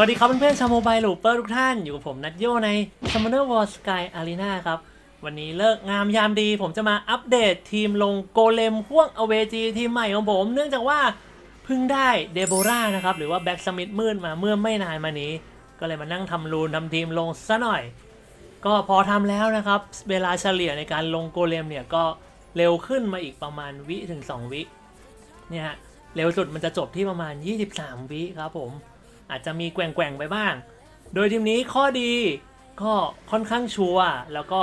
วัสดีครับเพื่อนๆชาวโมบายลูเปอร์ทุกท่าน อยู่กับผมนัทโยใน Summoner War Sky Arena ครับ วันนี้เลิกงามยามดี ผมจะมาอัปเดตทีมลงโกเลมพ่วงอเวจีทีมใหม่ของผม เนื่องจากว่าเพิ่งได้เดโบรานะครับ หรือว่าแบ็กสมิธมืดมาเมื่อไม่นานมานี้ ก็เลยมานั่งทำรูนทำทีมลงซะหน่อย ก็พอทำแล้วนะครับ เวลาเฉลี่ยในการลงโกเลมเนี่ยก็เร็วขึ้นมาอีกประมาณวิถึง 2 วิเนี่ยเร็วสุดมันจะจบที่ประมาณ 23 วิครับผม อาจจะมีแกว่งๆไปบ้าง โดยทีมนี้ข้อดีก็ค่อนข้างชัวร์แล้วก็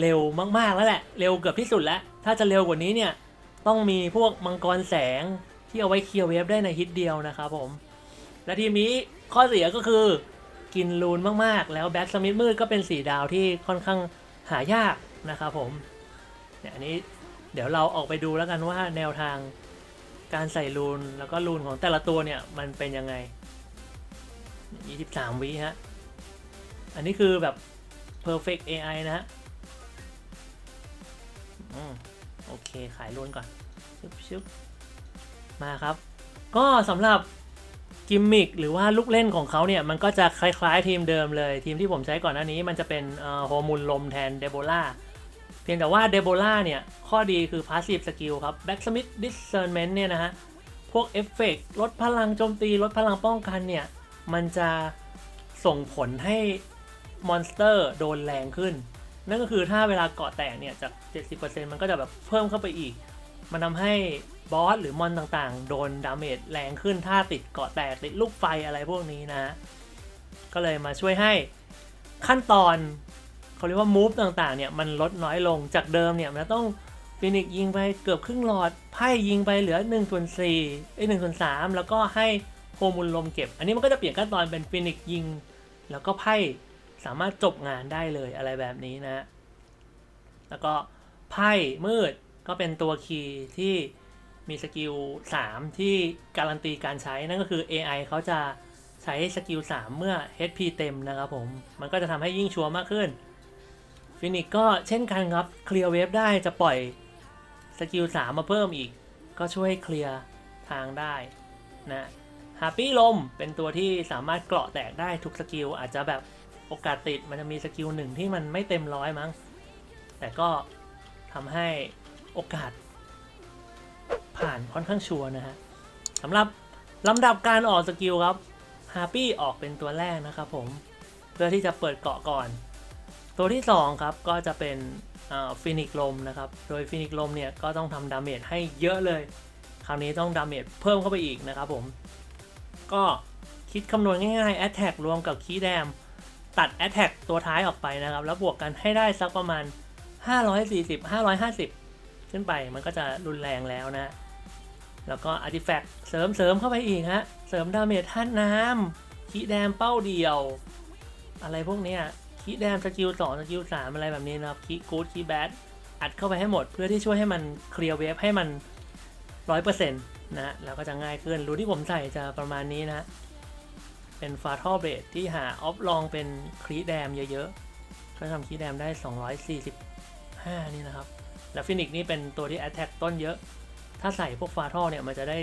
เร็วมากๆแล้วแหละ เร็วเกือบที่สุดแล้ว ถ้าจะเร็วกว่านี้เนี่ยต้องมีพวกมังกรแสงที่เอาไว้เคลียร์เวฟได้ในฮิตเดียวนะครับผม และทีมนี้ข้อเสียก็คือกินลูนมากๆ แล้วแบ็กสมิธมืดก็เป็นสีดาวที่ค่อนข้างหายากนะครับผมเนี่ยอันนี้เดี๋ยวเราออกไปดูแล้วกันว่าแนวทางการใส่ลูนแล้วก็ลูนของแต่ละตัวเนี่ยมันเป็นยังไง 23 วิฮะ อันนี้คือแบบ perfect AI นะฮะอืมโอเค ขายล้วนก่อนชึบชึบมาครับ ก็สำหรับกิมมิคหรือว่าลูกเล่นของเขาเนี่ย มันก็จะคล้ายๆทีมเดิมเลย ทีมที่ผมใช้ก่อนหน้านี้มันจะเป็นโฮมูลลมแทนเดโบล่าเพียงแต่ว่าเดโบล่าเนี่ย ข้อดีคือ passive skill ครับ backsmith discernment เนี่ยนะฮะ พวกเอฟเฟกต์ลดพลังโจมตี ลดพลังป้องกันเนี่ย มันจะส่งผลให้มอนสเตอร์โดนแรงขึ้น นั่นก็คือถ้าเวลาเกาะแตกเนี่ยจาก 70%มันก็จะแบบเพิ่มเข้าไปอีก มันทำให้บอสหรือมอนต่างๆ โดนดาเมจแรงขึ้นถ้าติดเกาะแตกติดลูกไฟอะไรพวกนี้นะ ก็เลยมาช่วยให้ขั้นตอนเขาเรียกว่ามูฟต่างๆเนี่ยมันลดน้อยลงจากเดิมเนี่ยมันต้องฟินิกยิงไปเกือบครึ่งหลอดไพ่ยิงไปเหลือ1ส่วน4ไอ้1ส่วน3แล้วก็ให้ โฮมูลลมเก็บ อันนี้มันก็จะเปลี่ยนขั้นตอนเป็นฟินิกยิง แล้วก็ไพ่สามารถจบงานได้เลยอะไรแบบนี้นะ แล้วก็ไพ่มืดก็เป็นตัวคีย์ที่มีสกิล 3 ที่การันตีการใช้นั่นก็คือ AI เขาจะใช้สกิล 3 เมื่อ HP เต็มนะครับผม มันก็จะทำให้ยิ่งชัวร์มากขึ้นฟินิกก็เช่นกันครับเคลียร์เวฟได้จะปล่อยสกิล 3 มาเพิ่มอีก ก็ช่วยเคลียร์ทางได้นะ ฮาปี้ลมเป็นตัวที่สามารถเกราะแตกได้ทุกสกิล อาจจะแบบโอกาสติดมันจะมีสกิลหนึ่งที่มันไม่เต็มร้อยมั้ง แต่ก็ทำให้โอกาส ผ่านค่อนข้างชัวร์นะฮะสำหรับลำดับการออกสกิลครับฮาปี้ออกเป็นตัวแรกนะครับผม เพื่อที่จะเปิดเกาะก่อน ตัวที่ 2 ครับก็จะเป็นฟินิกลมนะครับ โดยฟินิกลมเนี่ยก็ต้องทำดาเมจให้เยอะเลย คราวนี้ต้องดาเมจเพิ่มเข้าไปอีกนะครับผม ก็คิดคำนวณง่ายๆ Attack รวมกับคีย์แดม ตัด Attack ตัวท้ายออกไปนะครับ แล้วบวกกันให้ได้สักประมาณ 540 550 ขึ้นไปมันก็จะรุนแรงแล้วนะ แล้วก็ Artifact เสริมเสริมเข้าไปอีกฮะ เสริมดาเมจท่านน้ำคีย์แดมเป้าเดียว อะไรพวกเนี้ยคีย์แดมสกิล2สกิล3อะไรแบบนี้นะครับคีย์กู๊ดคีย์แบดอัดเข้าไปให้หมดเพื่อที่ช่วยให้มันเคลียร์เวฟให้มัน 100% นะแล้วก็จะง่ายขึ้น รูที่ผมใส่จะประมาณนี้นะ เป็นฟาทอเบดที่หาออฟลองเป็นครีแดมเยอะๆก็ทำครีแดมได้ 245 นี่นะครับ แล้วฟินิกนี่เป็นตัวที่ Attack ต้นเยอะ ถ้าใส่พวกฟาทอเนี่ยมันจะได้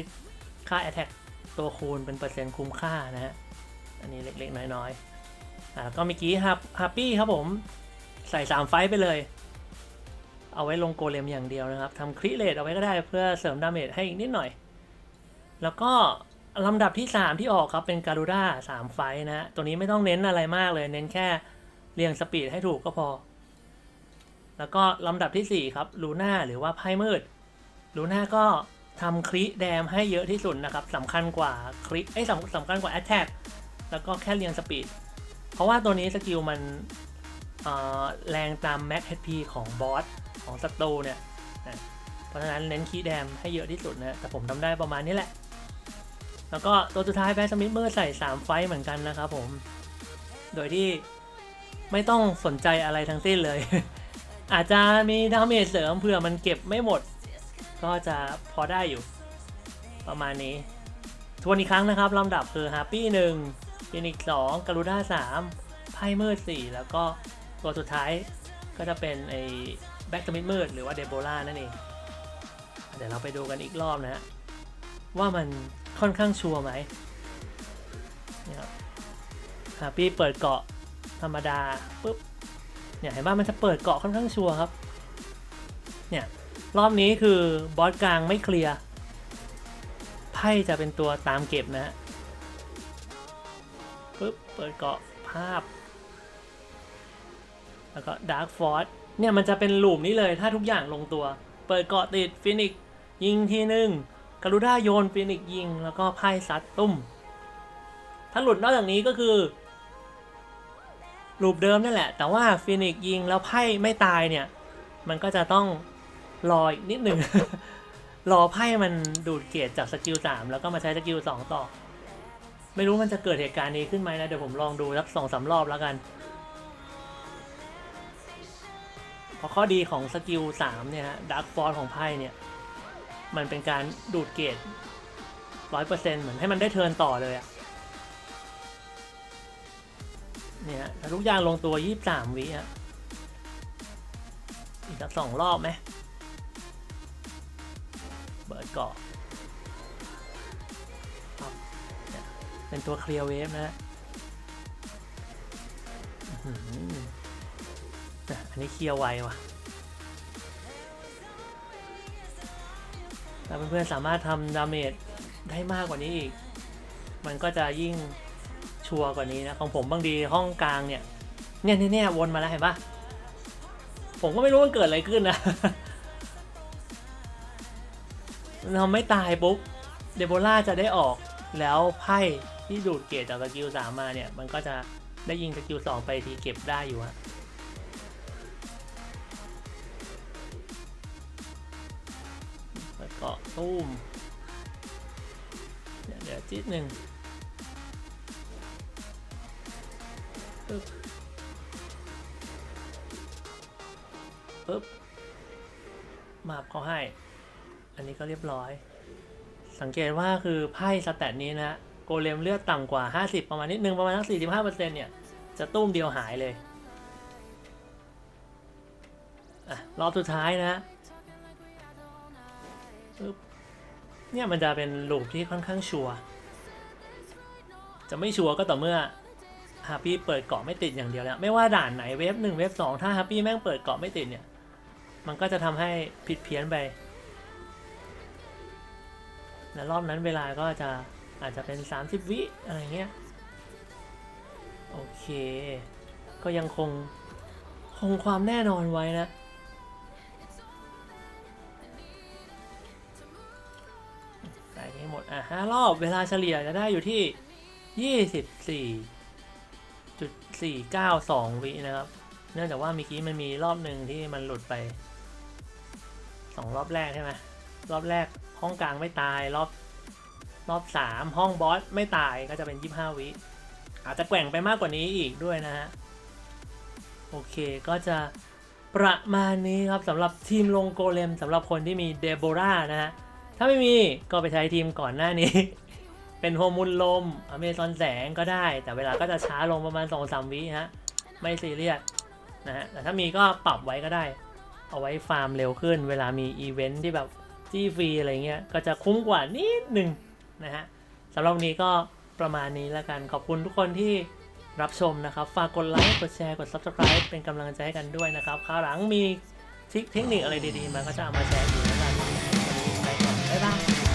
ค่า Attack ตัวคูณเป็นเปอร์เซ็นต์คุ้มค่านะฮะ อันนี้เล็กๆ น้อยๆ อ่าก็เมื่อกี้ฮับฮับปี้ครับผมใส่ 3 ไฟต์ไปเลย เอาไว้ลงโกเลมอย่างเดียวนะครับทำคริเลตเอาไว้ก็ได้เพื่อเสริมดาเมจให้อีกนิดหน่อย แล้วก็ลำดับที่ 3 ที่ออกครับเป็นการูด้า3ไฟนะฮะ ตัวนี้ไม่ต้องเน้นอะไรมากเลย เน้นแค่เรียงสปีดให้ถูกก็พอ แล้วก็ลำดับทีสี่ 4 ครับลูน่าหรือว่าไพ่มืดลูน่าก็ทำคริแดมให้เยอะที่สุดนะครับสำคัญกว่าคริไอ้สำสำคัญกว่าแอตแทกแล้วก็แค่เรียงสปีด เพราะว่าตัวนี้สกิลมันแรงตามแม็ก HP ของบอสของศัตรูเนี่ยนะเพราะฉะนั้นเน้นคีแดมให้เยอะที่สุดนะ แต่ผมทำได้ประมาณนี้แหละ แล้วก็ตัวสุดท้ายแบ็สมิธเมอร์ใส่ 3 ไฟต์เหมือนกันนะครับผม โดยที่ไม่ต้องสนใจอะไรทั้งสิ้นเลย อาจจะมีดาเมจเสริมเผื่อมันเก็บไม่หมด ก็จะพอได้อยู่ ประมาณนี้ ทวนอีกครั้งนะครับลำดับคือฮาปี้หนึ่งฟินิกสองการูด้าสามไพ่มืดสี่แล้วก็ตัวสุดท้ายก็จะเป็นไอ้แบ็กสมิธมืดหรือว่าเดโบล่านั่นเอง เดี๋ยวเราไปดูกันอีกรอบนะฮะ ว่ามันค่อนข้างชัวร์ไหมนี่ครับฮาปี้เปิดเกาะธรรมดาปุ๊บเนี่ยเห็นว่ามันจะเปิดเกาะค่อนข้างชัวร์ครับเนี่ยรอบนี้คือบอสกลางไม่เคลียร์ไพ่จะเป็นตัวตามเก็บนะฮะปุ๊บเปิดเกาะภาพ แล้วก็ดาร์กฟอร์เนี่ยมันจะเป็นลูปนี้เลยถ้าทุกอย่างลงตัว เปิดเกาะติดฟินิกยิงทีหนึ่ง กรุด้าโยนฟินิกซ์ยิง แล้วก็ไพ่ซัดตุ้ม ถ้าหลุดนอกจากนี้ก็คือลูปเดิมนั่นแหละ แต่ว่าฟินิกซ์ยิงแล้วไพ่ไม่ตายเนี่ย มันก็จะต้องรออีกนิดหนึ่ง รอไพ่มันดูดเกรจากสกิลสามแล้วก็มาใช้สกิลสองต่อ ไม่รู้มันจะเกิดเหตุการณ์นี้ขึ้นไหมนะ เดี๋ยวผมลองดูสักสองสามรอบแล้วกันเพราะข้อดีของสกิลสามเนี่ยฮะดักฟอร์ของไพ่เนี่ย มันเป็นการดูดเกรดร้อยเปอร์เซ็นต์เหมือนให้มันได้เทิร์นต่อเลยอะเนี่ยฮะแต่ทุกอย่างลงตัวยี่สามวิอะอีกสักสองรอบไหมเบิร์ดเกาะครับเป็นตัวเคลียร์เวฟนะฮะอื้อหืออะอันนี้เคลียร์ไวว่ะ ถ้าเพื่อนๆสามารถทำดาเมจได้มากกว่านี้อีก มันก็จะยิ่งชัวร์กว่านี้นะ ของผมบางทีห้องกลางเนี่ย เนี่ยเนี่ยวนมาแล้วเห็นปะผมก็ไม่รู้มันเกิดอะไรขึ้นนะมันทำไม่ตายปุ๊บ เดโบล่าจะได้ออก แล้วไพ่ที่ดูดเกรดจากสกิลสามมาเนี่ย มันก็จะได้ยิงสกิลสองไปทีเก็บได้อยู่ฮะ ตุ้มเดี๋ยวจิดหนึ่งปึ๊บปึ๊บมาบเขาให้ อันนี้ก็เรียบร้อย สังเกตว่าคือไพ่สแตทนี้นะฮะโกเลมเลือดต่ำกว่า 50 ประมาณนิดนึง ประมาณทั้ง45%เนี่ย จะตุ้มเดียวหายเลยอะรอบสุดท้ายนะฮะปึ๊บ เนี่ยมันจะเป็นลูปที่ค่อนข้างชัวร์จะไม่ชัวร์ก็ต่อเมื่อฮาปี้เปิดเกาะไม่ติดอย่างเดียวแล้ว ไม่ว่าด่านไหนเวฟหนึ่งเวฟสองถ้าฮาปี้แม่งเปิดเกาะไม่ติดเนี่ย มันก็จะทำให้ผิดเพี้ยนไปและรอบนั้นเวลาก็จะอาจจะเป็น 30 วิอะไรเงี้ย โอเค ก็ยังคงคงความแน่นอนไว้นะ 5 รอบ เวลาเฉลี่ยจะได้อยู่ที่ 24.492 วินะครับ เนื่องจากว่าเมื่อกี้มันมีรอบหนึ่งที่มันหลุดไป 2 รอบแรกใช่ไหมรอบแรกห้องกลางไม่ตาย รอบรอบ 3 ห้องบอสไม่ตายก็จะเป็น 25 วิ อาจจะแกว่งไปมากกว่านี้อีกด้วยนะฮะ โอเคก็จะประมาณนี้ครับสำหรับทีมลงโกเลมสำหรับคนที่มีเดโบรานะฮะ ถ้าไม่มีก็ไปใช้ทีมก่อนหน้านี้ เป็นโฮมุนลมอเมซอนแสงก็ได้ แต่เวลาก็จะช้าลงประมาณ2-3วิฮะ ไม่ซีเรียสนะฮะ แต่ถ้ามีก็ปรับไว้ก็ได้ เอาไว้ฟาร์มเร็วขึ้น เวลามีอีเวนท์ที่แบบจี้ฟรีอะไรเงี้ย ก็จะคุ้มกว่านิดหนึ่งนะฮะสำหรับวันนี้ก็ประมาณนี้แล้วกัน ขอบคุณทุกคนที่รับชมนะครับ ฝากกดไลค์ กดแชร์ กด Subscribe เป็นกำลังใจให้กันด้วยนะครับ คราวหลังมีทิคเทคนิคอะไรดีๆ มาก็จะเอามาแชร์อีก 好吧。